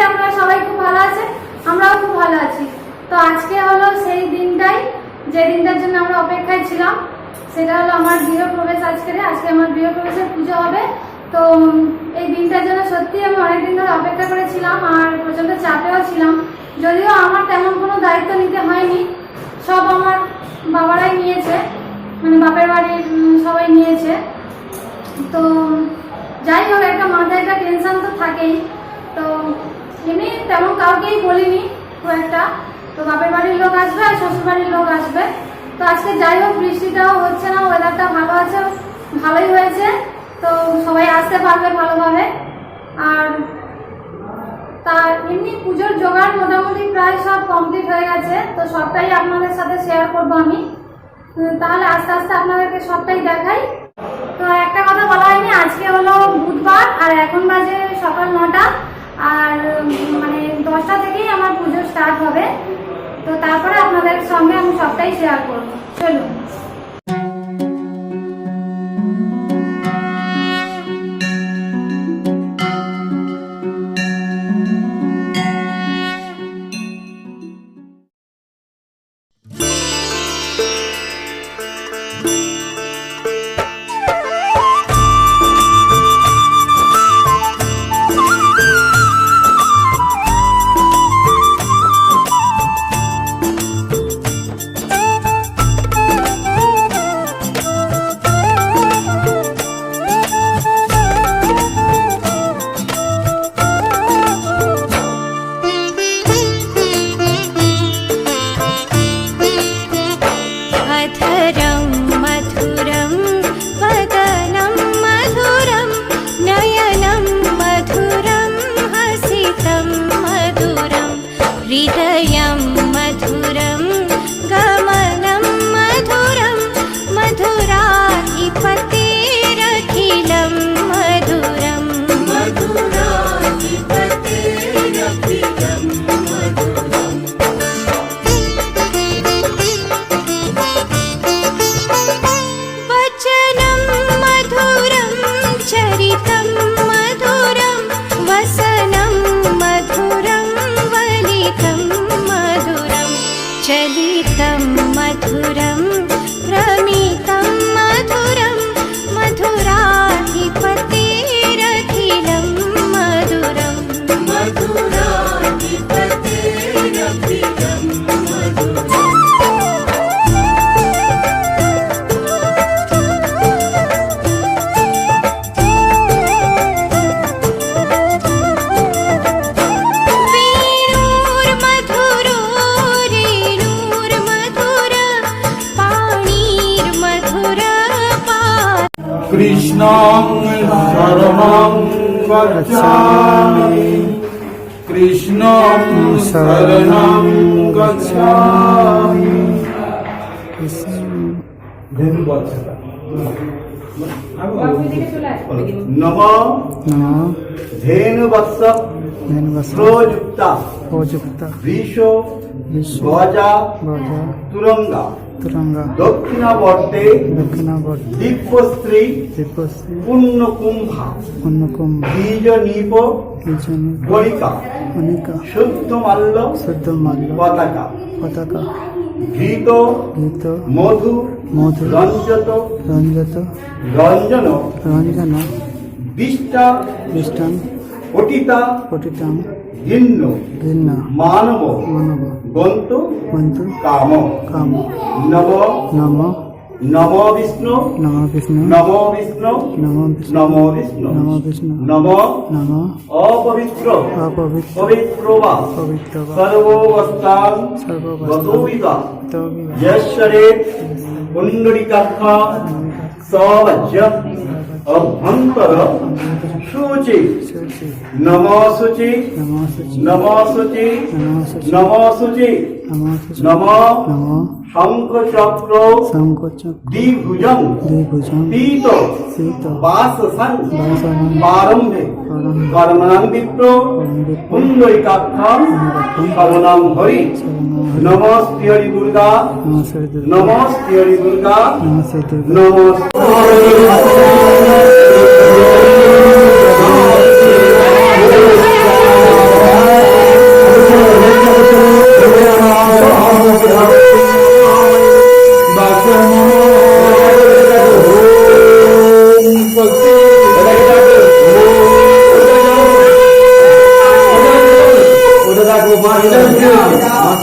করি আপনারা সবাই খুব ভালো আছেন আমরাও খুব ভালো আছি। তো আজকে হলো সেই দিনটাই, যে দিনটার জন্য আমরা অপেক্ষায় ছিলাম। সেটা হলো আমার গৃহ প্রবেশ আজকে আজকে আমার গৃহ প্রবেশের পুজো হবে। তো, এই দিনটার জন্য সত্যি আমি অনেকদিন ধরে অপেক্ষা করেছিলাম আর প্রচণ্ড চাপেও ছিলাম। যদিও আমার তেমন কোনো দায়িত্ব নিতে হয়নি। সব আমার বাবারাই নিয়েছে। মানে বাপের বাড়ির সবাই নিয়েছে। তো, যাই হোক, একটা মাথায় একটা টেনশন তো থাকেই। তো এমনি তেমন কাউকেই বলিনি খুব একটা। তো বাপের বাড়ির লোক আসবে আর শ্বশুর বাড়ির লোক আসবে। তো আজকে যাই হোক, বৃষ্টিটাও হচ্ছে না ওয়েদারটা ভালো আছে, ভালোই হয়েছে। তো সবাই আসতে পারবে ভালোভাবে। আর তা এমনি পুজোর জোগাড় মোটামুটি প্রায় সব কমপ্লিট হয়ে গেছে। তো সবটাই আপনাদের সাথে শেয়ার করব আমি। তাহলে আস্তে আস্তে আপনাদেরকে সবটাই দেখাই। তো একটা কথা বলা হয়নি, আজকে হলো বুধবার, আর এখন বাজে সকাল নটা। আর মানে দশটা থেকেই আমার পুজো স্টার্ট হবে। তো তারপরে আপনাদের সঙ্গে আমি সবটাই শেয়ার করব। চলুন। अधरं मधुरं কৃষ্ণং শরণং গচ্ছামি কৃষ্ণং শরণং গচ্ছামি। নম ধেনুবৎস প্রযুক্তা প্রযুক্ত। বৃষ গজা তুরঙ্গা। তুরঙ্গা দক্ষিণাবর্তে দক্ষিণাবর্তী দিব্যশ্রী দিব্যশ্রী পুণ্যকুম্ভা অন্নকুম্ভ বীজ নিপ বিজনী গণিকা অনিকা শুদ্ধ মাল্য শুদ্ধ মাল্য পতাকা পতাকা ঘৃত গীত মধু মধু রঞ্জত রঞ্জত রঞ্জন রঞ্জন বিষ্টা খ্রিস্টান পটিতা পটিতাম ভিন্ন ভিন্ন মানব মানব গন্ত বন্ধু কাম কাম নব নম নম বিষ্ণু নম বিষ্ণু নম বিষ্ণু নম বিষ্ণু নম বিষ্ণু নম বিষ্ণু নম নম অপবিত্র অপবিত্র পবিত্র বা পবিত্র বা সর্ববস্থান তবিবা যশ্বরে পুণ্ডরিকাক্ষ সবজ্য অভ্যন্তর শুচি শুচি নম শুচি নম শুচি নম শুচি নম নম। শঙ্খ চক্র দ্বিভুজং। দ্বিভুজং। পীত শীত বাসসং বাসন প্রারম্ভে। পরম কর্মণাং বিপ্র। পণ্ডিত পুণ্ডরিকাক্ষ। শরণাং হরি। নমস্তে হরি। দুর্গা। নমস্তে হরি দুর্গা।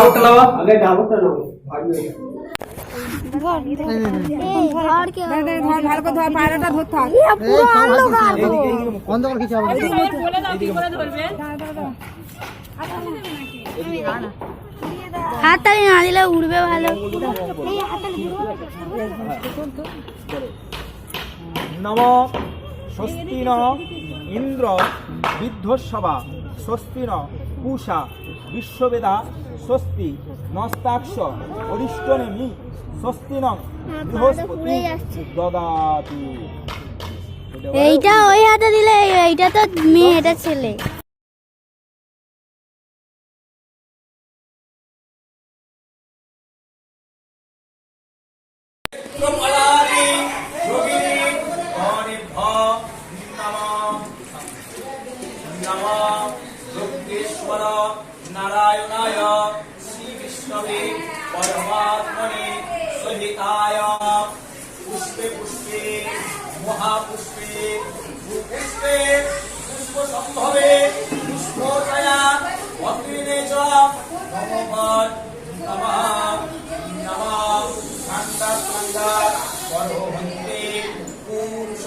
ডাউটটা লাবা আগে ডাউটটা লাবা হাততালি না দিলে উড়বে ভালো নম স্বস্তি ন ইন্দ্র বিধ্বসভা স্বস্তি ন পূষা বিশ্ববেদা স্বস্তি নস্তাক্ষ অরিষ্টনেমি স্বস্তি ন বৃহস্পতি দদাতি এইটা ওই হাতে দিলে এইটা তো মেয়ে এটা ছেলে। প্রমলানি যোগিনী পরমাত্মনে সহিতায়। পুষ্পে পুষ্পে, মহাপুষ্পে ভূপুষ্পে পুষ্প সম্ভবে পুষ্পচয়া অগ্নিনে চ। নমঃ নমঃ নমঃ। ঠান্ডা ঠান্ডা পরহন্তে পুরুষ চ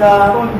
Gracias.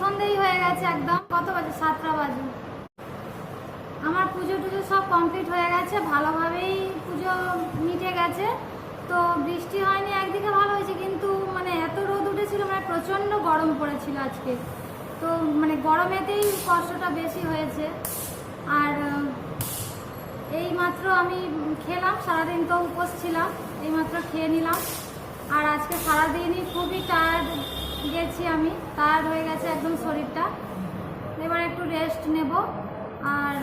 সন্ধেই হয়ে গেছে একদম। কত বাজে? সাতটা বাজে। আমার পুজো টুজো সব কমপ্লিট হয়ে গেছে, ভালোভাবেই পুজো মিটে গেছে। তো বৃষ্টি হয়নি, একদিকে ভালো হয়েছে, কিন্তু মানে এত রোদ উঠেছিল মানে প্রচণ্ড গরম পড়েছিল আজকে। তো মানে গরমেতেই কষ্টটা বেশি হয়েছে। আর এই মাত্র আমি খেলাম, সারাদিন তো উপোস ছিলাম, এইমাত্র খেয়ে নিলাম। আর আজকে সারাদিনই খুবই টায়ার্ড গেছি আমি। টায়ার্ড হয়ে গেছে একদম শরীরটা। এবার একটু রেস্ট নেব। আর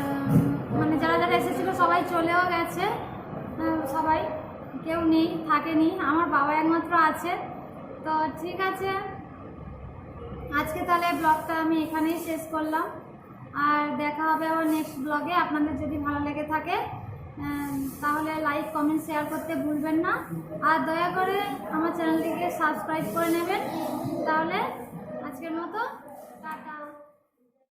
মানে যারা যারা এসেছিল সবাই চলেও গেছে। সবাই। কেউ নেই, থাকেনি। আমার বাবা একমাত্র আছে। তো ঠিক আছে। আজকে তাহলে ব্লগটা আমি এখানেই শেষ করলাম। আর দেখা হবে আবার নেক্সট ব্লগে আপনাদের যদি ভালো লেগে থাকে তাহলে লাইক কমেন্ট শেয়ার করতে ভুলবেন না। আর দয়া করে আমার চ্যানেলটিকে সাবস্ক্রাইব করে নেবেন। তাহলে